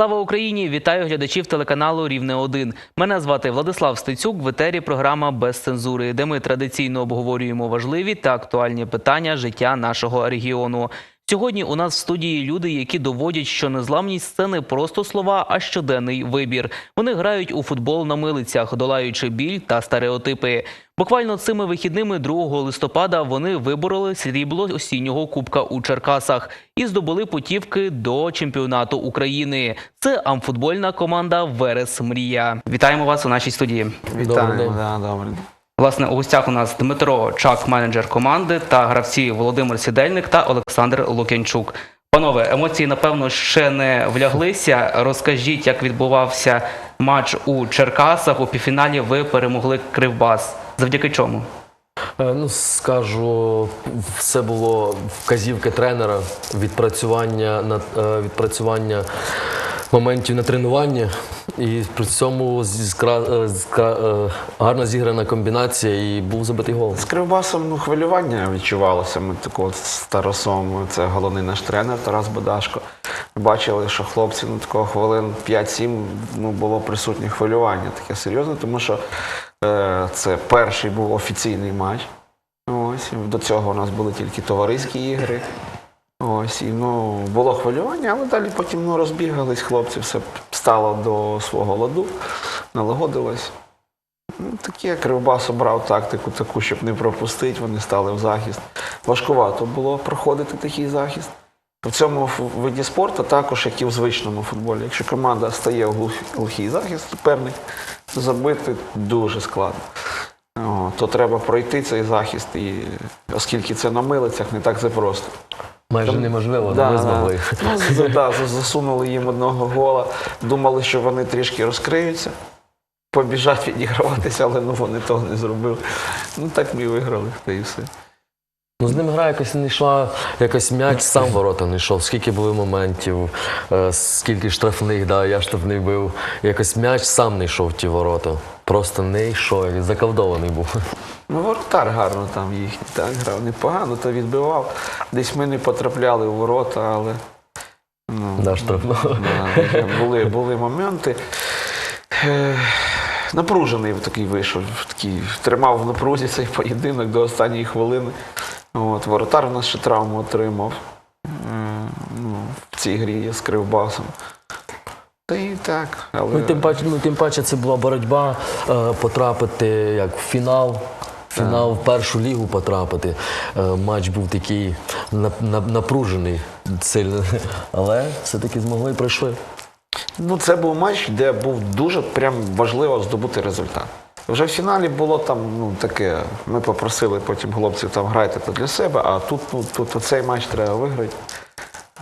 Слава Україні! Вітаю глядачів телеканалу Рівне 1 Мене звати Владислав Стецюк. В етері програма без цензури, де ми традиційно обговорюємо важливі та актуальні питання життя нашого регіону. Сьогодні у нас в студії люди, які доводять, що незламність це не просто слова, а щоденний вибір. Вони грають у футбол на милицях, долаючи біль та стереотипи. Буквально цими вихідними 2 листопада вони вибороли срібло осіннього кубка у Черкасах і здобули путівки до чемпіонату України. Це амфутбольна команда Верес Мрія. Вітаємо вас у нашій студії. Добрий Вітаємо, день. да, добрий. Власне, у гостях у нас Дмитро Чак, менеджер команди, та гравці Володимир Сідельник та Олександр Лук'янчук. Панове, емоції напевно ще не вляглися. Розкажіть, як відбувався матч у Черкасах. У півфіналі ви перемогли Кривбас. Завдяки чому? Е, Ну, скажу, все було вказівки тренера, відпрацювання на е, відпрацювання моментів на тренуванні. І при цьому зіскра- е, зіскра- е, гарно зіграна комбінація і був забитий гол. З Кривбасом ну, хвилювання відчувалося. Ми такого з Тарасом, це головний наш тренер Тарас Бадашко. Бачили, що хлопці ну, такого хвилин 5-7 ну, було присутнє хвилювання таке серйозне, тому що е, це перший був офіційний матч. Ось, до цього у нас були тільки товариські ігри. Ось, і ну, було хвилювання, але далі потім ну, розбігались, хлопці, все стало до свого ладу, налагодилось. Ну, Таке Кривбас обрав тактику таку, щоб не пропустити, вони стали в захист. Важкувато було проходити такий захист. В цьому виді спорту також, як і в звичному футболі. Якщо команда стає в глухий захист, суперник, то забити дуже складно. О, то треба пройти цей захист, і оскільки це на милицях, не так це просто. Майже неможливо, Да, але ми змогли. Ну, да, засунули їм одного гола. Думали, що вони трішки розкриються, побіжать відіграватися, але ну, вони того не зробили. Ну так ми і виграли, та і все. Ну, з ним гра якось не йшла, якось м'яч сам ворота не йшов. Скільки було моментів, е, скільки штрафних, да, я штрафний бив. Якось м'яч сам не йшов в ті ворота. Просто не йшов, він закавдований був. Ну, воротар гарно там їхній, так, грав непогано, то відбивав. Десь ми не потрапляли в ворота, але ну, Да, штрафного. да, були, були моменти. Е, Напружений такий вийшов, такий, тримав в напрузі цей поєдинок до останньої хвилини. От, воротар у нас ще травму отримав ну, в цій грі я з Кривбасом. Та і так, але Ну, тим паче, ну, тим паче це була боротьба е, потрапити як в фінал. Фінал в першу лігу потрапити. Е, матч був такий нап- нап- напружений сильно. Але все-таки змогли і пройшли. Ну, це був матч, де був дуже прям важливо здобути результат. Вже в фіналі було там ну, таке. Ми попросили потім хлопців там грайте то для себе, а тут, ну, тут цей матч треба виграти.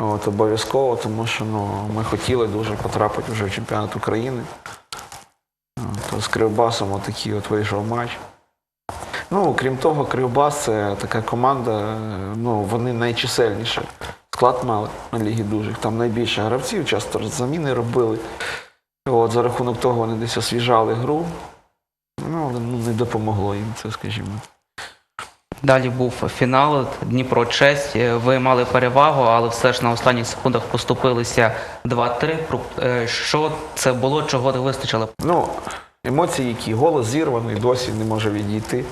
От, обов'язково, тому що ну, ми хотіли дуже потрапити вже в чемпіонат України. От, з Кривбасом отакий от вийшов матч. Ну, крім того, Кривбас це така команда, ну, вони найчисельніша. Склад мали на Лігі Дужих. Там найбільше гравців, часто заміни робили. От, за рахунок того вони десь освіжали гру. Не допомогло їм це, скажімо. Далі був фінал Дніпро честь. Ви мали перевагу, але все ж на останніх секундах поступилися 2-3. Е, Що це було, чого не вистачило? Ну, емоції, які голос зірваний, досі не може відійти.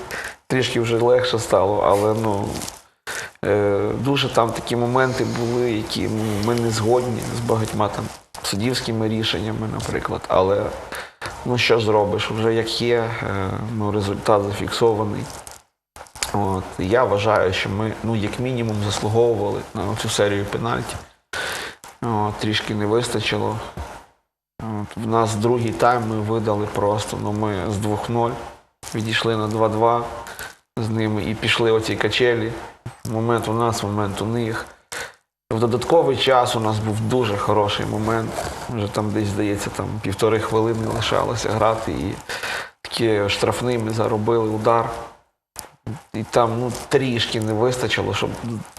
Трішки вже легше стало, але ну, дуже там такі моменти були, які ми не згодні з багатьма там суддівськими рішеннями, наприклад. Але ну що зробиш, вже як є, е, ну, результат зафіксований. От, я вважаю, що ми, ну, як мінімум, заслуговували на цю серію пенальті. От, трішки не вистачило. От, в нас другий тайм ми видали просто. Ну, ми з 2-0 відійшли на 2-2 з ними і пішли оці качелі. Момент у нас, момент у них. В додатковий час у нас був дуже хороший момент. Вже там десь, здається, там півтори хвилини лишалося грати. І такі штрафний ми заробили удар. І там ну, трішки не вистачило, щоб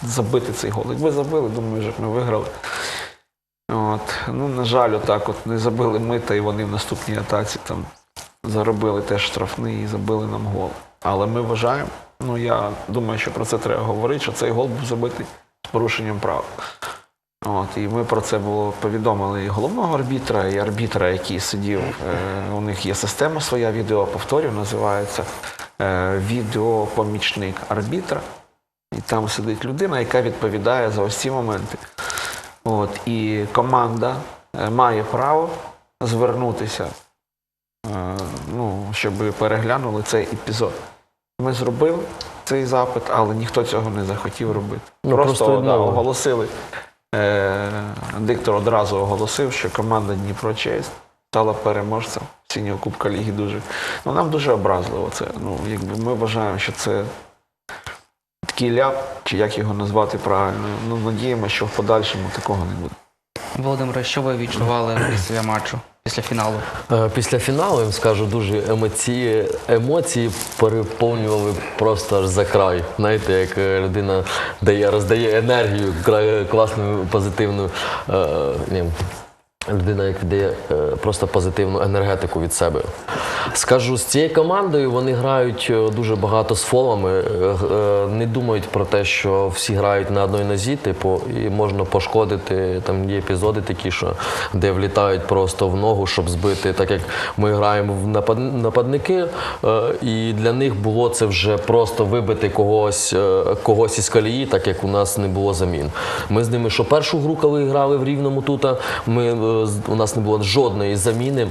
забити цей гол. Якби забили, думаю, вже б ми виграли. От. Ну, на жаль, отак от не забили ми, та і вони в наступній атаці там заробили теж штрафний і забили нам гол. Але ми вважаємо, ну я думаю, що про це треба говорити, що цей гол був забитий з порушенням прав. От, і ми про це було повідомили і головного арбітра, і арбітра, який сидів. Е, у них є система своя відеоповторів, називається е, відеопомічник арбітра. І там сидить людина, яка відповідає за ось ці моменти. От, і команда е, має право звернутися, е, ну, щоб переглянули цей епізод. Ми зробили цей запит, але ніхто цього не захотів робити. Ну, просто просто да, оголосили. Е, диктор одразу оголосив, що команда Дніпро Честь стала переможцем синього Кубка Ліги дуже. Ну, нам дуже образливо це. Ну, якби ми вважаємо, що це такий ляп, чи як його назвати правильно. Ну, надіємося, що в подальшому такого не буде. Володимире, що ви відчували після матчу, після фіналу? Е, Після фіналу, я скажу, дуже емоції, емоції переповнювали просто аж за край. Знаєте, як людина дає, роздає енергію, класну, позитивну. Е, людина, як дає е, просто позитивну енергетику від себе. Скажу, з цією командою вони грають е, дуже багато з фолами, е, не думають про те, що всі грають на одній нозі, типу, і можна пошкодити. Там є епізоди такі, що де влітають просто в ногу, щоб збити, так як ми граємо в напад- нападники, і для них було це вже просто вибити когось, когось із колії, так як у нас не було замін. Ми з ними, що першу гру, коли грали в рівному тут, ми, у нас не було жодної заміни.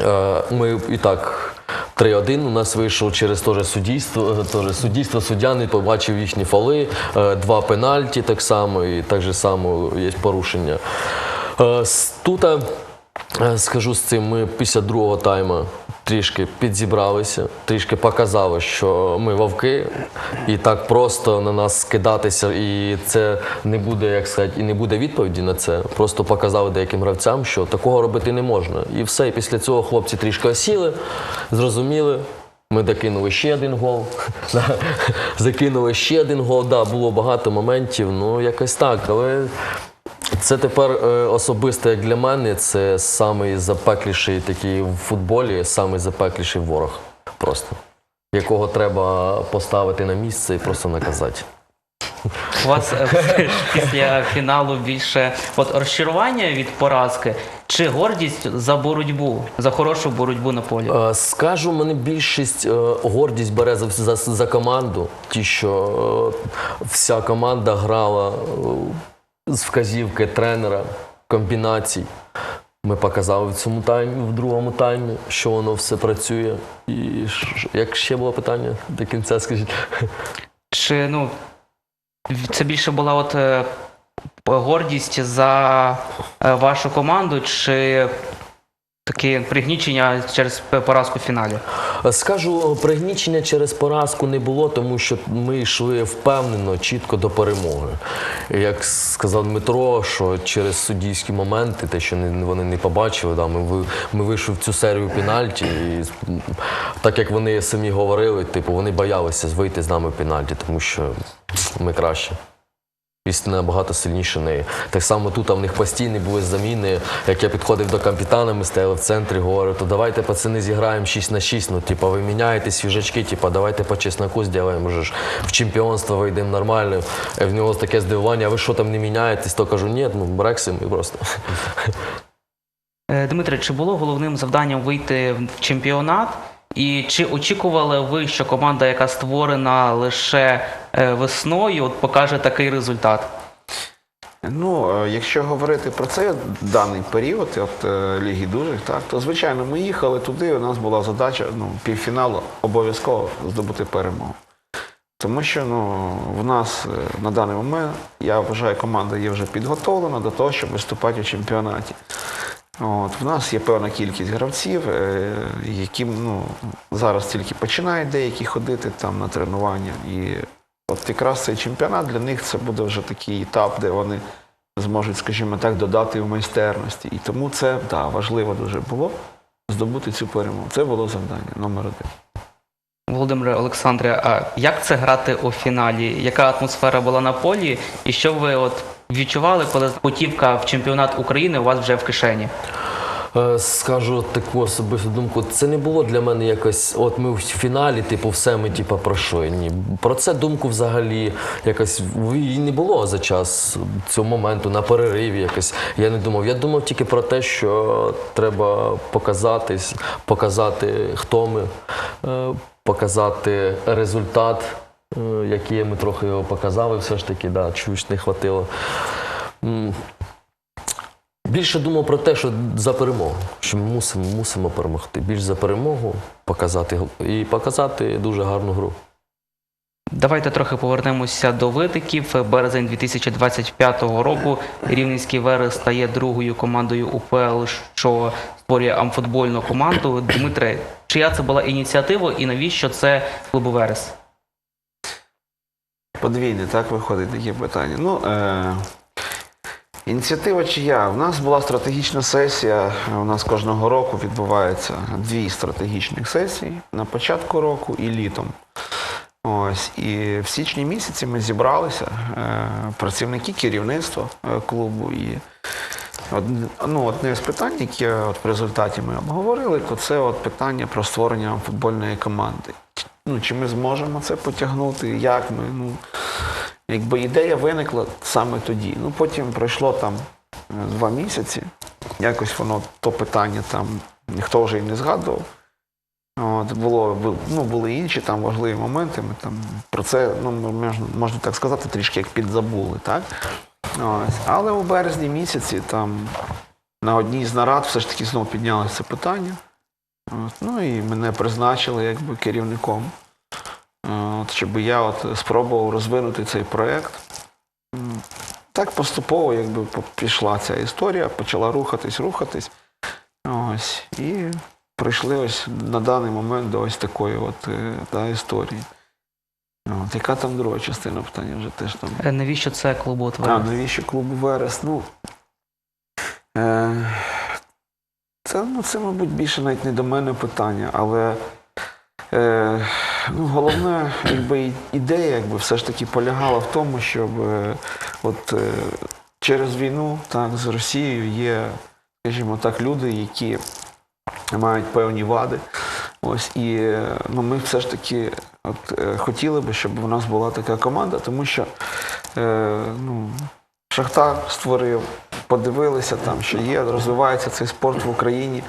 Е, Ми і так 3-1 у нас вийшов через теж суддівство, е, теж суддівство, суддя не побачив їхні фоли, е, два пенальті так само, і так же само є порушення. Тут, скажу з цим, ми після другого тайму трішки підзібралися, трішки показали, що ми вовки, і так просто на нас скидатися, і це не буде, як сказати, і не буде відповіді на це. Просто показали деяким гравцям, що такого робити не можна. І все. І після цього хлопці трішки осіли, зрозуміли. Ми докинули ще один гол. Закинули ще один гол. Да, було багато моментів, ну якось так. Але це тепер е, особисто як для мене, це самий запекліший такий в футболі, самий запекліший ворог. Просто. Якого треба поставити на місце і просто наказати. У вас е, після фіналу більше от розчарування від поразки чи гордість за боротьбу, за хорошу боротьбу на полі? Е, Скажу, мене більшість гордість бере за, за, за команду. Ті, що вся команда грала з вказівки тренера, комбінацій. Ми показали в цьому таймі, в другому таймі, що воно все працює. І як ще було питання до кінця, скажіть. Чи ну це більше була от е, гордість за е, вашу команду, чи таке пригнічення через поразку в фіналі? Скажу, пригнічення через поразку не було, тому що ми йшли впевнено, чітко до перемоги. Як сказав Дмитро, що через суддівські моменти, те, що вони не побачили, да, ми, ми вийшли в цю серію пенальті, і так як вони самі говорили, типу, вони боялися вийти з нами в пенальті, тому що ми краще. Істина набагато сильніше неї. Так само тут в них постійні були заміни. Як я підходив до капітана, ми стояли в центрі, говорю, то давайте пацани зіграємо 6 на 6. Ну, типа, ви міняєте свіжачки, типа, давайте по чесноку зробимо, вже ж в чемпіонство вийдемо нормально. Е, В нього таке здивування, а ви що там не міняєтесь? То кажу, ні, ну брексим і просто. Е, Дмитре, чи було головним завданням вийти в чемпіонат? І чи очікували ви, що команда, яка створена лише е, весною, от покаже такий результат? Ну, е, якщо говорити про цей даний період, от е, Ліги Дужих, так, то звичайно ми їхали туди. У нас була задача ну, півфіналу обов'язково здобути перемогу. Тому що ну, в нас на даний момент, я вважаю, команда є вже підготовлена до того, щоб виступати у чемпіонаті. От, в нас є певна кількість гравців, е, які ну, зараз тільки починають деякі ходити там на тренування. І от якраз цей чемпіонат для них це буде вже такий етап, де вони зможуть, скажімо так, додати в майстерності. І тому це да, важливо дуже було здобути цю перемогу. Це було завдання номер один. Володимире Олександре, а як це грати у фіналі? Яка атмосфера була на полі? І що ви от відчували, коли путівка в чемпіонат України у вас вже в кишені? Е, Скажу таку особисту думку, це не було для мене якось. От ми в фіналі, типу, все ми типу, пройшли. Ні. Про це думку взагалі якось і не було за час цього моменту на перериві. Якось я не думав. Я думав тільки про те, що треба показатись, показати, хто ми, е, показати результат, е, який ми трохи його показали. Все ж таки, да, чуть не хватило. Більше думав про те, що за перемогу, що ми мусимо, мусимо перемогти. Більш за перемогу показати і показати дуже гарну гру. Давайте трохи повернемося до витоків. Березень 2025 року Рівненський Верес стає другою командою УПЛ, що створює амфутбольну команду. Дмитре, чия це була ініціатива і навіщо це клубу Верес? Подвійне, так виходить таке питання. Ну, е, ініціатива чия? У нас була стратегічна сесія. У нас кожного року відбувається дві стратегічних сесії на початку року і літом. Ось і в січні місяці ми зібралися, е, працівники керівництва е, клубу. І одне, ну, одне з питань, яке от в результаті ми обговорили, то це от питання про створення футбольної команди. Ну, чи ми зможемо це потягнути, як ми. Ну, якби ідея виникла саме тоді. Ну, потім пройшло там е, два місяці. Якось воно то питання там ніхто вже і не згадував. От, було, ну, були інші там важливі моменти. Ми там про це, ну, можна, так сказати, трішки як підзабули. Так? Ось. Але у березні місяці там на одній з нарад все ж таки знову піднялося це питання. От, ну і мене призначили якби керівником. От, щоб я от спробував розвинути цей проєкт. Так поступово якби пішла ця історія, почала рухатись, рухатись. Ось. І прийшли ось на даний момент до ось такої от е, та, історії. От, яка там друга частина питання вже теж там. Е, Навіщо це клубу А, утворено? навіщо клубу Верес? Ну, е, це, ну, це, мабуть, більше навіть не до мене питання, але е, ну, головна якби, ідея якби, все ж таки полягала в тому, щоб е, от, е, через війну так, з Росією є, скажімо так, люди, які мають певні вади. Ось і е, ну, ми все ж таки от, е, хотіли би, щоб у нас була така команда, тому що е, ну, Шахтар створив, подивилися там, що є, розвивається цей спорт в Україні.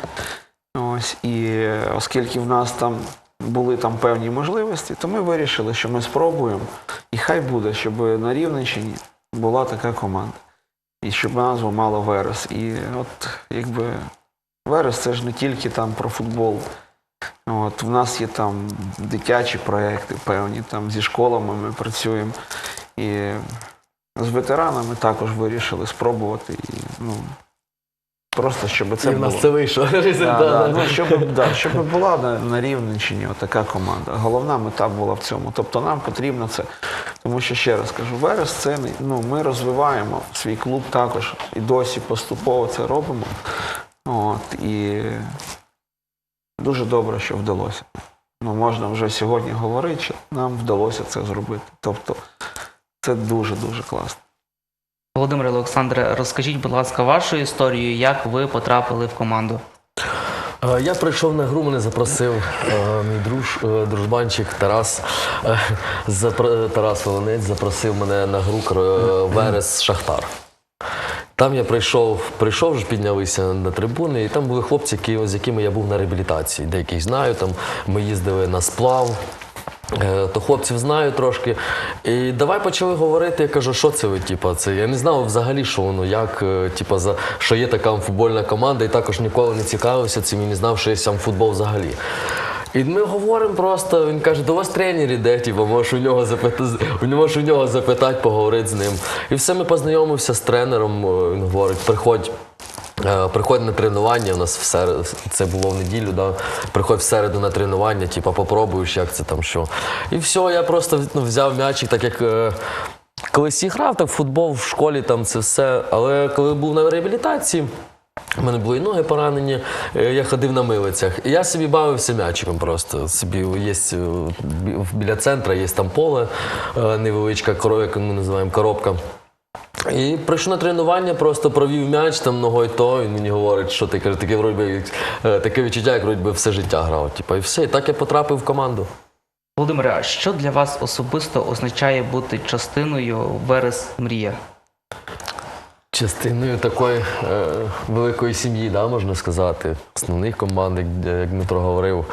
Ось, і е, оскільки в нас там були там певні можливості, то ми вирішили, що ми спробуємо, і хай буде, щоб на Рівненщині була така команда. І щоб назву мала Верес. І от якби Верес це ж не тільки там про футбол. От, в нас є там дитячі проекти певні, там зі школами ми працюємо. І з ветеранами також вирішили спробувати. І, ну, просто щоб це і в нас це вийшло. Да, да, ну, щоб, да, щоб була на, на Рівненщині така команда. Головна мета була в цьому. Тобто нам потрібно це. Тому що ще раз кажу, Верес це ну, ми розвиваємо свій клуб також і досі поступово це робимо. От, і дуже добре, що вдалося. Ну, можна вже сьогодні говорити, що нам вдалося це зробити. Тобто це дуже-дуже класно. Володимир Олександре, розкажіть, будь ласка, вашу історію, як ви потрапили в команду? Е, Я прийшов на гру, мене запросив е, мій друж, е, дружбанчик Тарас. Тарас Волонець запросив мене на гру Верес Шахтар. Там я прийшов, прийшов, піднялися на трибуни, і там були хлопці, які, з якими я був на реабілітації. Деяких знаю, там ми їздили на сплав. Е, То хлопців знаю трошки. І давай почали говорити. Я кажу, що це ви, типа, це. Я не знав взагалі, що воно, як, е, типа, за що є така футбольна команда, і також ніколи не цікавився цим і не знав, що є сам футбол взагалі. І ми говоримо просто, він каже, до вас тренер іде, типу, можеш у нього запитати, можеш у нього запитати, поговорити з ним. І все, ми познайомився з тренером. е, Він говорить, приходь. Е, Приходь на тренування, у нас в середу, це було в неділю, да? приходь в середу на тренування, типу, попробуєш, як це там що. І все, я просто ну, взяв м'ячик, так як е, колись і грав так футбол в школі, там це все. Але коли був на реабілітації, у мене були і ноги поранені, е, я ходив на милицях. І я собі бавився м'ячиком просто. Собі є е, біля центра, є там поле, невеличка як ми називаємо коробка. І прийшов на тренування, просто провів м'яч там ногою то. Він мені говорить, що ти каже, таке вроді, е, таке відчуття, як вроді все життя грав. Типу, і все. І так я потрапив в команду. Володимире, а що для вас особисто означає бути частиною Верес Мрія? Частиною такої е, великої сім'ї, да, можна сказати, основних команд, як, як Дмитро говорив,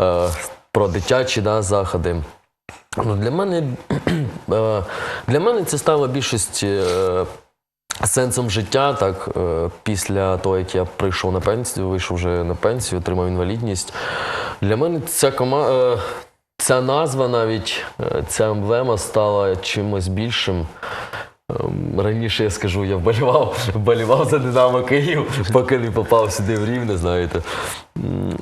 е, про дитячі да, заходи. Ну, для, мене, е, для мене це стало більшість е, сенсом життя. Так, е, після того, як я прийшов на пенсію, вийшов вже на пенсію, отримав інвалідність. Для мене ця кома, ця назва навіть, ця емблема стала чимось більшим. Ем, Раніше я скажу, я вболівав, вболівав за Динамо Київ, поки не попав сюди в Рівне, знаєте.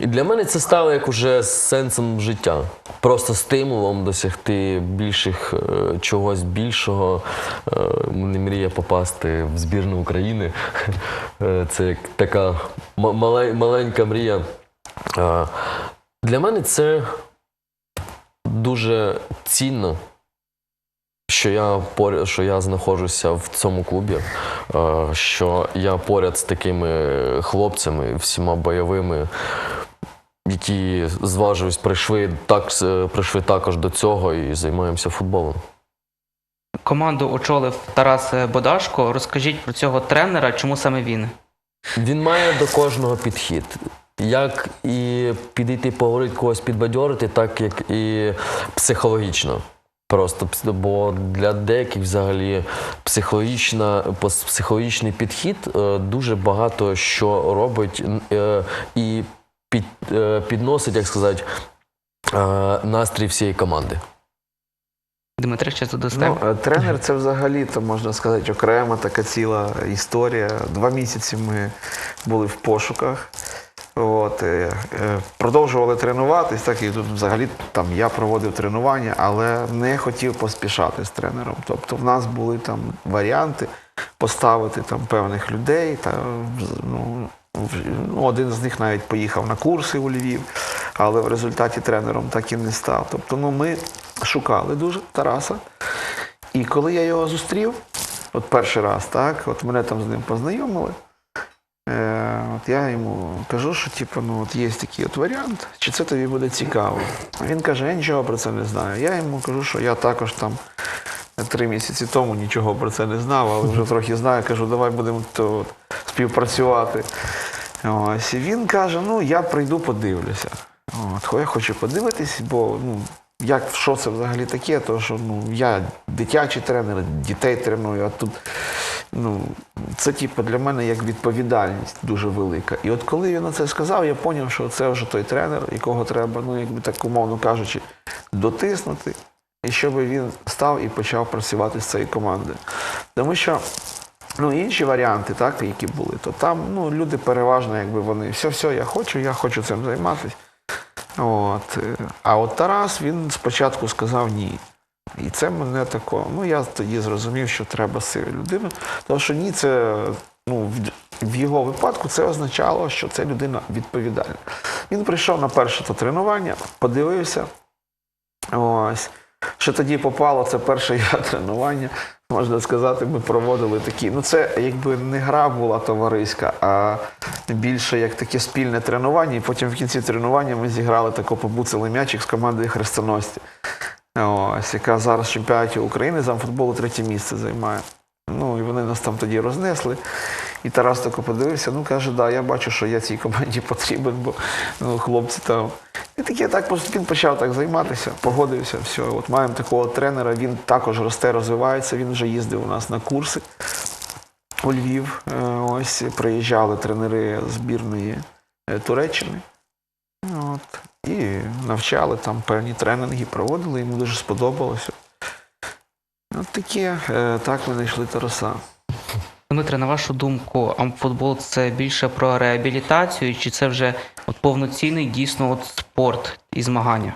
І для мене це стало як уже сенсом життя. Просто стимулом досягти більших е, чогось більшого. Е, Не мрія попасти в збірну України. Е, Це як така маленька мрія. Для мене це дуже цінно що я поряд, що я знаходжуся в цьому клубі, е, що я поряд з такими хлопцями, всіма бойовими, які зважуюсь, прийшли так прийшли також до цього і займаємося футболом. Команду очолив Тарас Бодашко. Розкажіть про цього тренера, чому саме він? Він має до кожного підхід. Як і підійти поговорити когось підбадьорити, так як і психологічно. Просто бо для деяких взагалі психологічна, психологічний підхід е, дуже багато що робить е, і під, е, підносить, як сказати, настрій всієї команди. Дмитре, ще задасте? Ну, е, тренер це взагалі, то можна сказати, окрема така ціла історія. Два місяці ми були в пошуках. От, е, е, продовжували тренуватись, так і взагалі там я проводив тренування, але не хотів поспішати з тренером. Тобто в нас були там варіанти поставити там певних людей. Та, ну, ну, один з них навіть поїхав на курси у Львів, але в результаті тренером так і не став. Тобто, ну, ми шукали дуже Тараса. І коли я його зустрів, от перший раз, так, от мене там з ним познайомили. Е, от я йому кажу, що типу, ну, от є такий от варіант, чи це тобі буде цікаво. Він каже, я нічого про це не знаю. Я йому кажу, що я також там три місяці тому нічого про це не знав, але вже трохи знаю. Кажу, давай будемо то, співпрацювати. Ось, і він каже: ну я прийду, подивлюся. От, я хочу подивитись, бо ну, як що це взагалі таке, то що ну, я дитячий тренер, дітей треную, а тут ну, це типу, для мене як відповідальність дуже велика. І от коли він на це сказав, я зрозумів, що це вже той тренер, якого треба, ну, якби так умовно кажучи, дотиснути, і щоб він став і почав працювати з цією командою. Тому що ну, інші варіанти, так, які були, то там ну, люди переважно, якби вони все, все, я хочу, я хочу цим займатися. От. е, А от Тарас він спочатку сказав ні. І це мене тако. Ну я тоді зрозумів, що треба цією людиною. Тому що ні, це ну, в- його випадку це означало, що це людина відповідальна. Він прийшов на перше то тренування, подивився. Ось. Що тоді попало, це перше я тренування. Можна сказати, ми проводили такі. Ну, це якби не гра була товариська, а більше як таке спільне тренування. І потім в кінці тренування ми зіграли тако побуцали м'ячик з командою хрестоносці. Ось, яка зараз в чемпіонаті України за футболу третє місце займає. Ну і вони нас там тоді рознесли. І Тарас тако подивився, ну каже, да, я бачу, що я цій команді потрібен, бо ну, хлопці там. І так просто він почав так займатися, погодився, все. От маємо такого тренера, він також росте, розвивається, він вже їздив у нас на курси у Львів. Е, Ось приїжджали тренери збірної е, Туреччини. От. І навчали там певні тренінги, проводили, йому дуже сподобалося. От таке, е, так ми знайшли Тараса. Дмитре, на вашу думку, амфутбол це більше про реабілітацію, чи це вже от повноцінний дійсно от спорт і змагання?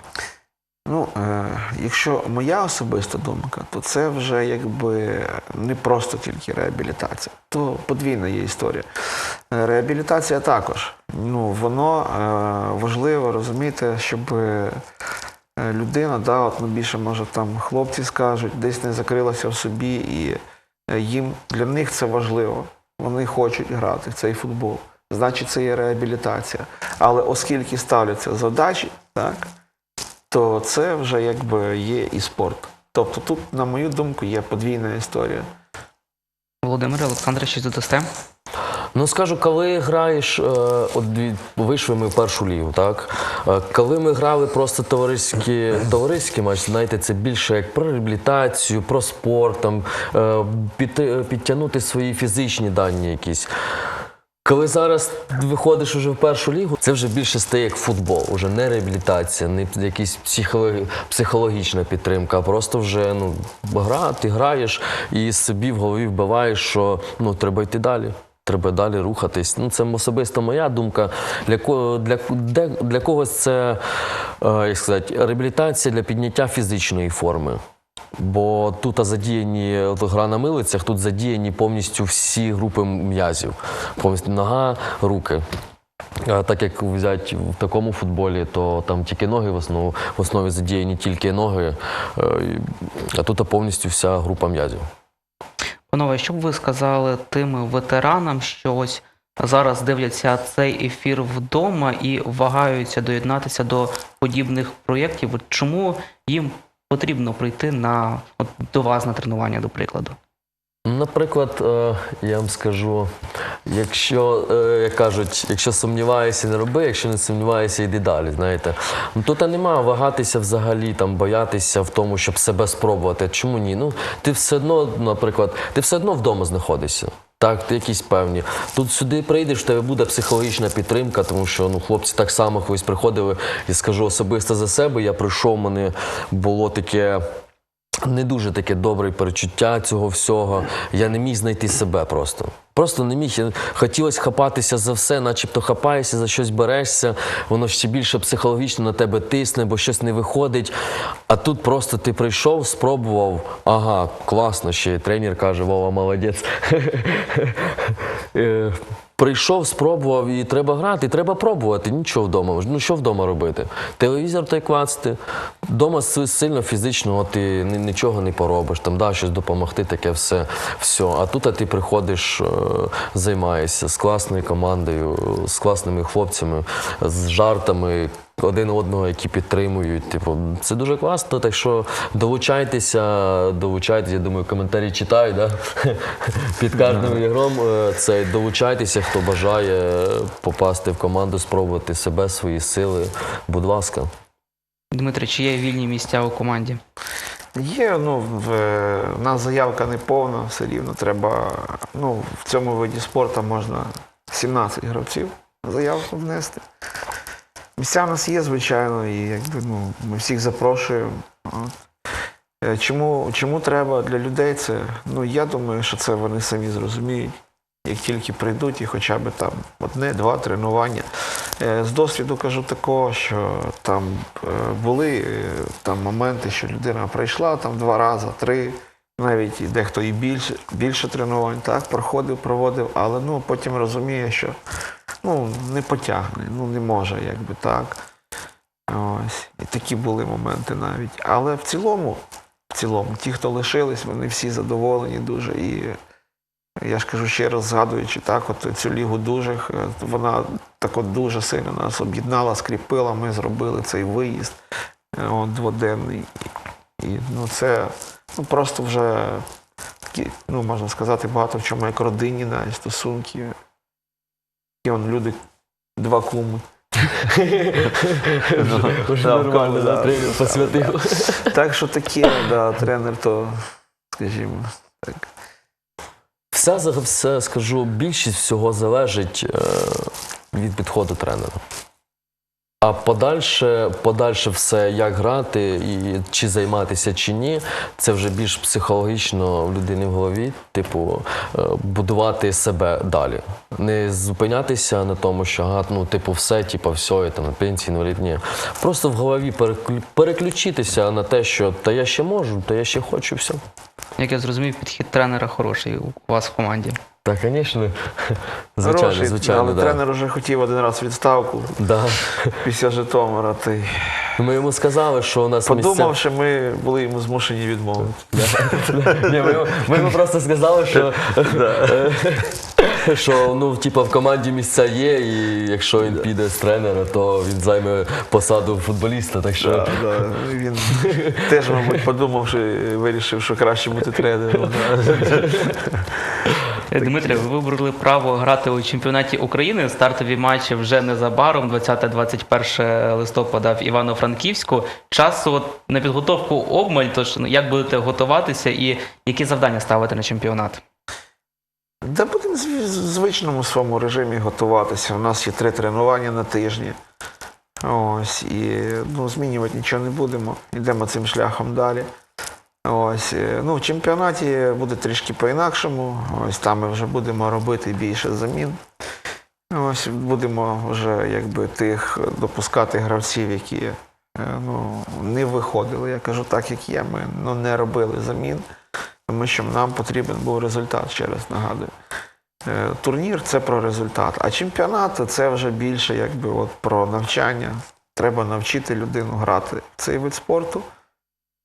Ну, е, якщо моя особиста думка, то це вже якби не просто тільки реабілітація, то подвійна є історія. Е, Реабілітація також. Ну, воно е, важливо розуміти, щоб е, людина, да, от ну, більше може там хлопці скажуть, десь не закрилася в собі і е, їм для них це важливо. Вони хочуть грати в цей футбол. Значить, це є реабілітація. Але оскільки ставляться задачі, так, то це вже якби є і спорт. Тобто тут, на мою думку, є подвійна історія. Володимир Олександр, щось додасте? Ну скажу, коли граєш, е, от вийшли ми в першу лігу, так? Е, коли ми грали просто товариські, товариські матчі, знаєте, це більше як про реабілітацію, про спорт, там, е, піти- підтягнути свої фізичні дані якісь. Коли зараз виходиш уже в першу лігу, це вже більше стає як футбол, уже не реабілітація, не психологі- психологічна підтримка, а просто вже ну, гра, ти граєш і собі в голові вбиваєш, що ну, треба йти далі. Треба далі рухатись. Ну, це особисто моя думка. Для, ко- для, для когось це е, як сказати, реабілітація для підняття фізичної форми. Бо тут задіяні от гра на милицях, тут задіяні повністю всі групи м'язів. Повністю нога, руки. Так як взяти в такому футболі, то там тільки ноги в основі, в основі задіяні тільки ноги, е, а тут повністю вся група м'язів. Панове, що б ви сказали тим ветеранам, що ось зараз дивляться цей ефір вдома і вагаються доєднатися до подібних проєктів? Чому їм потрібно прийти на от, до вас на тренування, до прикладу? Наприклад, е, я вам скажу, якщо, е, як кажуть, якщо сумніваєшся, не роби, якщо не сумніваєшся, йди далі. Знаєте, ну тут немає вагатися взагалі, там боятися в тому, щоб себе спробувати. Чому ні? Ну ти все одно, наприклад, ти все одно вдома знаходишся. Так, ти якісь певні. Тут сюди прийдеш, в тебе буде психологічна підтримка, тому що ну, хлопці так само колись приходили, і скажу особисто за себе. Я прийшов, мене було таке не дуже таке добре перечуття цього всього. Я не міг знайти себе просто. Просто не міг. Хотілося хапатися за все, начебто хапаєшся, за щось берешся, воно ще більше психологічно на тебе тисне, бо щось не виходить. А тут просто ти прийшов, спробував, ага, класно, ще тренер каже, Вова, молодець. Прийшов, спробував і треба грати, і треба пробувати. Нічого вдома. Ну що вдома робити? Телевізор той клацати. Вдома си- сильно фізично ти нічого не поробиш. Там да, щось допомогти, таке все. все. А тут ти приходиш, е, займаєшся з класною командою, з класними хлопцями, з жартами. Один одного, які підтримують. Типу, це дуже класно. Так що долучайтеся, долучайтеся. Я думаю, коментарі читають, да? під кожним ігром. е, Це долучайтеся, хто бажає попасти в команду, спробувати себе, свої сили. Будь ласка. Дмитре, чи є вільні місця у команді? Є, ну, в, в нас заявка не повна, все рівно треба. Ну, в цьому виді спорту можна 17 гравців заявку внести. Місця в нас є, звичайно, і якби, ну, ми всіх запрошуємо. Е, Чому, чому треба для людей це? Ну, я думаю, що це вони самі зрозуміють. Як тільки прийдуть і хоча б там одне-два тренування. Е, З досвіду кажу такого, що там е, були там моменти, що людина прийшла там два рази, три, навіть дехто і більше, більше тренувань, так, проходив, проводив, але ну, потім розуміє, що ну, не потягне, ну не може, якби так. Ось. І такі були моменти навіть. Але в цілому, в цілому, ті, хто лишились, вони всі задоволені дуже. І я ж кажу ще раз, згадуючи так, от цю лігу дужих, е, вона так от дуже сильно нас об'єднала, скріпила. Ми зробили цей виїзд е, от, дводенний. І ну, це ну, просто вже такі, ну, можна сказати, багато в чому як родинні навіть стосунки. Он люди, два куми. Тренер посвятив. Так що таке, да, тренер, то, скажімо, так. Все, за- все скажу, більшість всього залежить е, від підходу тренера. А подальше, подальше все, як грати, і чи займатися, чи ні, це вже більш психологічно в людини в голові, типу, е, будувати себе далі. Не зупинятися на тому, що ну, типу, все, типу, все, я там пенсії, інвалід, ні. Просто в голові переклю- переключитися на те, що та я ще можу, та я ще хочу, все. Як я зрозумів, підхід тренера хороший у вас в команді. Так, звісно. Звичайно, Хороший, звичайно, але да. тренер вже хотів один раз відставку Да. після Житомира. Ти... Ми йому сказали, що у нас подумавши, ми були йому змушені відмовити. Ми, ми йому просто сказали, що, що ну, типу, в команді місця є, і якщо він піде з тренера, то він займе посаду футболіста. Так що Да, да. Він теж, мабуть, подумавши, вирішив, що краще бути тренером. Е, Дмитре, ви вибрали право грати у чемпіонаті України. Стартові матчі вже незабаром, 20-21 листопада в Івано-Франківську. Часу на підготовку обмаль, тож ну, як будете готуватися і які завдання ставити на чемпіонат? Да будемо в звичному своєму режимі готуватися. У нас є три тренування на тижні. Ось, і ну, змінювати нічого не будемо. Йдемо цим шляхом далі. Ось, е, ну, в чемпіонаті буде трішки по-інакшому. Ось там ми вже будемо робити більше замін. Ось будемо вже якби тих допускати гравців, які е, ну, не виходили. Я кажу так, як є. Ми ну, не робили замін, тому що нам потрібен був результат, ще раз нагадую. Е, Турнір це про результат, а чемпіонат це вже більше якби от про навчання. Треба навчити людину грати в цей вид спорту.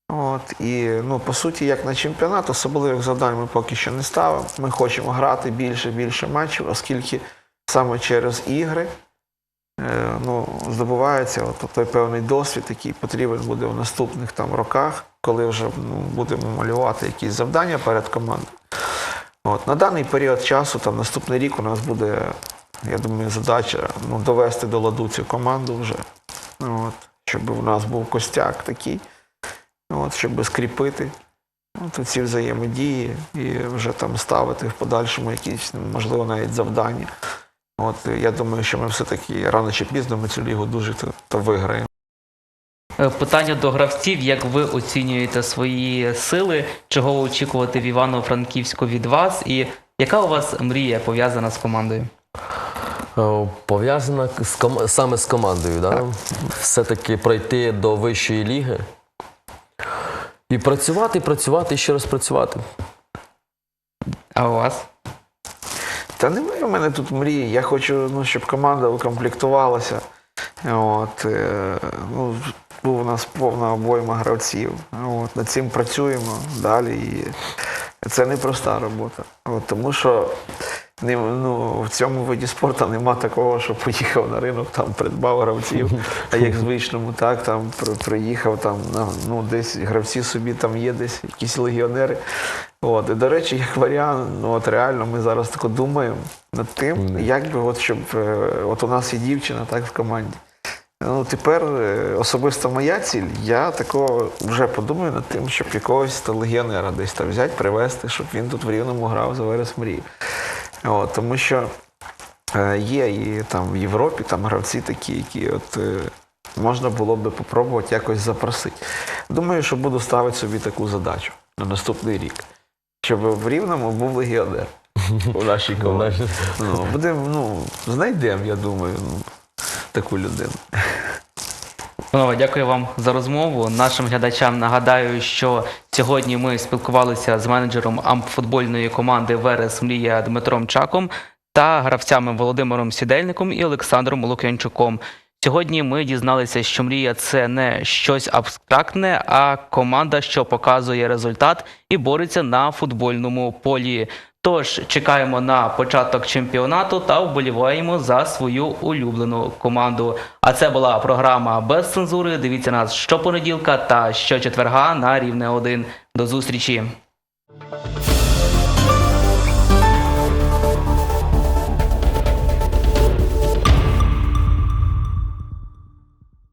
От, і ну, по суті, як на чемпіонат, особливих завдань ми поки що не ставимо. Ми хочемо грати більше більше матчів, оскільки саме через ігри е, ну, здобувається от той певний досвід, який потрібен буде в наступних там роках, коли вже ну, будемо малювати якісь завдання перед командою. От, на даний період часу, там наступний рік у нас буде, я думаю, задача ну, довести до ладу цю команду вже. От, щоб у нас був костяк такий, от, щоб скріпити от, ці взаємодії і вже там ставити в подальшому якісь, можливо, навіть завдання. От, я думаю, що ми все-таки рано чи пізно ми цю лігу дуже то виграємо. Е, Питання до гравців: як ви оцінюєте свої сили, чого очікувати в Івано-Франківську від вас, і яка у вас мрія пов'язана з командою? е, пов'язана з ком- саме з командою, да? все-таки пройти до вищої ліги. І працювати, працювати і ще раз працювати. А у вас? Та немає в мене тут мрії. Я хочу, ну, щоб команда укомплектувалася. От, е, ну, був у нас повна обойма гравців. От, над цим працюємо далі. І це непроста робота. От, тому що не, ну, в цьому виді спорту нема такого, що поїхав на ринок, там придбав гравців, а як в звичному, так, там при- приїхав, там, ну, десь гравці собі там є, десь якісь легіонери. От, і, до речі, як варіант, ну от реально ми зараз тако думаємо над тим, як би, от, щоб е, от у нас є дівчина так в команді. Ну, тепер е, особисто моя ціль, я такого вже подумаю над тим, щоб якогось та легіонера десь там взяти, привезти, щоб він тут в рівному грав за Верес мрії. От, тому що е, є і там в Європі там гравці такі, які от е, можна було би попробувати якось запросити. Думаю, що буду ставити собі таку задачу на наступний рік, щоб в Рівному був легіонер у нашій команді. Ну, будемо, ну, знайдемо, я думаю, ну, таку людину. Панове, дякую вам за розмову. Нашим глядачам нагадаю, що сьогодні ми спілкувалися з менеджером амфутбольної команди Верес Мрія Дмитром Чаком та гравцями Володимиром Сідельником і Олександром Лук'янчуком. Сьогодні ми дізналися, що мрія це не щось абстрактне, а команда, що показує результат і бореться на футбольному полі. Тож чекаємо на початок чемпіонату та вболіваємо за свою улюблену команду. А це була програма без цензури. Дивіться нас щопонеділка та щочетверга на рівне 1. До зустрічі.